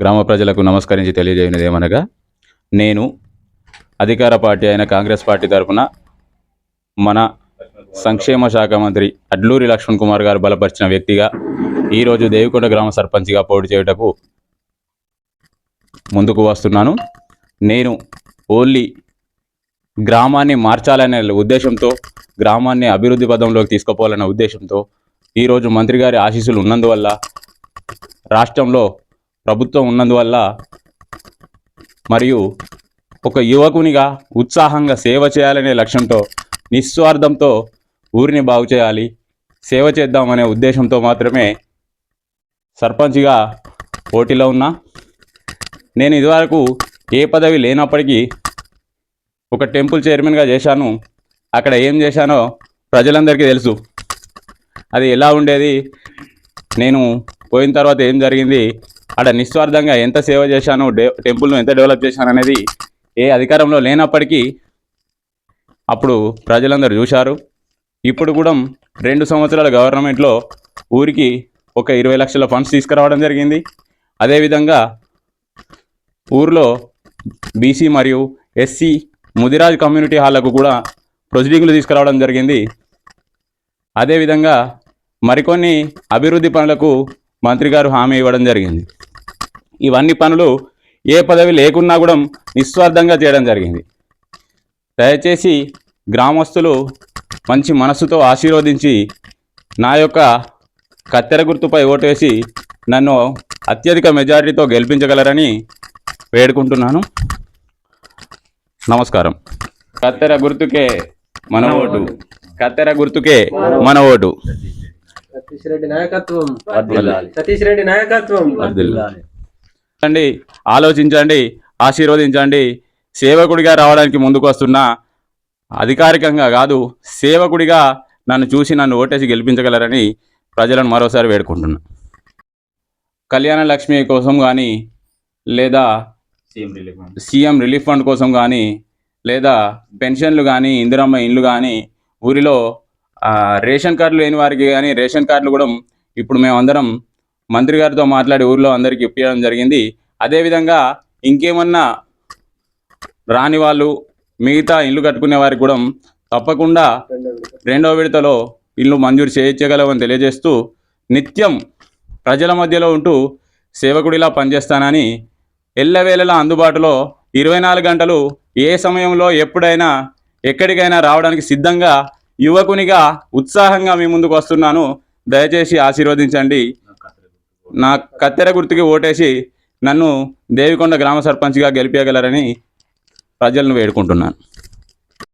గ్రామ ప్రజలకు నమస్కరించి తెలియజేయనిది ఏమనగా నేను అధికార పార్టీ అయిన కాంగ్రెస్ పార్టీ తరఫున మన సంక్షేమ శాఖ మంత్రి అడ్లూరి లక్ష్మణ్ కుమార్ గారు బలపరిచిన వ్యక్తిగా ఈరోజు దేవికొండ గ్రామ సర్పంచ్గా పోటీ చేయుటకు ముందుకు వస్తున్నాను. నేను ఓన్లీ గ్రామాన్ని మార్చాలనే ఉద్దేశంతో గ్రామాన్ని అభివృద్ధి పదంలోకి తీసుకుపోవాలనే ఉద్దేశంతో ఈరోజు మంత్రి గారి ఆశీస్సులు ఉన్నందువల్ల రాష్ట్రంలో ప్రభుత్వం ఉన్నందువల్ల మరియు ఒక యువకునిగా ఉత్సాహంగా సేవ చేయాలనే లక్ష్యంతో నిస్వార్థంతో ఊరిని బాగు చేయాలి సేవ చేద్దామనే ఉద్దేశంతో మాత్రమే సర్పంచ్గా పోటీలో ఉన్నా. నేను ఇదివరకు ఏ పదవి లేనప్పటికీ ఒక టెంపుల్ చైర్మన్గా చేశాను. అక్కడ ఏం చేశానో ప్రజలందరికీ తెలుసు. అది ఎలా ఉండేది? నేను పోయిన తర్వాత ఏం జరిగింది? అక్కడ నిస్వార్థంగా ఎంత సేవ చేశాను టెంపుల్ను ఎంత డెవలప్ చేశాను అనేది ఏ అధికారంలో లేనప్పటికీ అప్పుడు ప్రజలందరూ చూశారు. ఇప్పుడు కూడా రెండు సంవత్సరాల గవర్నమెంట్లో ఊరికి ఒక ఇరవై లక్షల ఫండ్స్ తీసుకురావడం జరిగింది. అదేవిధంగా ఊర్లో బీసీ మరియు ఎస్సీ ముదిరాజ్ కమ్యూనిటీ హాళ్ళకు కూడా ప్రొసీడింగ్లు తీసుకురావడం జరిగింది. అదేవిధంగా మరికొన్ని అభివృద్ధి పనులకు మంత్రి గారు హామీ ఇవ్వడం జరిగింది. ఇవన్నీ పనులు ఏ పదవి లేకున్నా కూడా నిస్వార్థంగా చేయడం జరిగింది. దయచేసి గ్రామస్తులు మంచి మనసుతో ఆశీర్వదించి నా యొక్క కత్తెర గుర్తుపై ఓటేసి నన్ను అత్యధిక మెజారిటీతో గెలిపించగలరని వేడుకుంటున్నాను. నమస్కారం. కత్తెర గుర్తుకే మన ఓటు. కత్తెర గుర్తుకే మన ఓటు. సతీష్ రెడ్డి నాయకత్వం. సతీష్ రెడ్డి నాయకత్వం. అండి ఆలోచించండి ఆశీర్వదించండి. సేవకుడిగా రావడానికి ముందుకు వస్తున్నా అధికారికంగా కాదు సేవకుడిగా నన్ను చూసి నన్ను ఓటేసి గెలిపించగలరని ప్రజలను మరోసారి వేడుకుంటున్నా. కళ్యాణ లక్ష్మి కోసం కానీ లేదా సీఎం రిలీఫ్ ఫండ్. కోసం కానీ లేదా పెన్షన్లు కానీ ఇందిరమ్మ ఇండ్లు కానీ ఊరిలో రేషన్ కార్డులు లేని వారికి కానీ రేషన్ కార్డులు కూడా ఇప్పుడు మేమందరం మంత్రి గారితో మాట్లాడి ఊర్లో అందరికీ ఇప్పించడం జరిగింది. అదేవిధంగా ఇంకేమన్నా రాని వాళ్ళు మిగతా ఇల్లు కట్టుకునే వారికి కూడా తప్పకుండా రెండవ విడతలో ఇల్లు మంజూరు చేయించగలవని తెలియజేస్తూ నిత్యం ప్రజల మధ్యలో ఉంటూ సేవకుడిలా పనిచేస్తానని ఎల్లవేళలా అందుబాటులో ఇరవై నాలుగు గంటలు ఏ సమయంలో ఎప్పుడైనా ఎక్కడికైనా రావడానికి సిద్ధంగా యువకునిగా ఉత్సాహంగా మీ ముందుకు వస్తున్నాను. దయచేసి ఆశీర్వదించండి. నా కత్తెర గుర్తుకి ఓటేసి నన్ను దేవికొండ గ్రామ సర్పంచ్గా గెలిపించగలరని ప్రజలను వేడుకుంటున్నాను.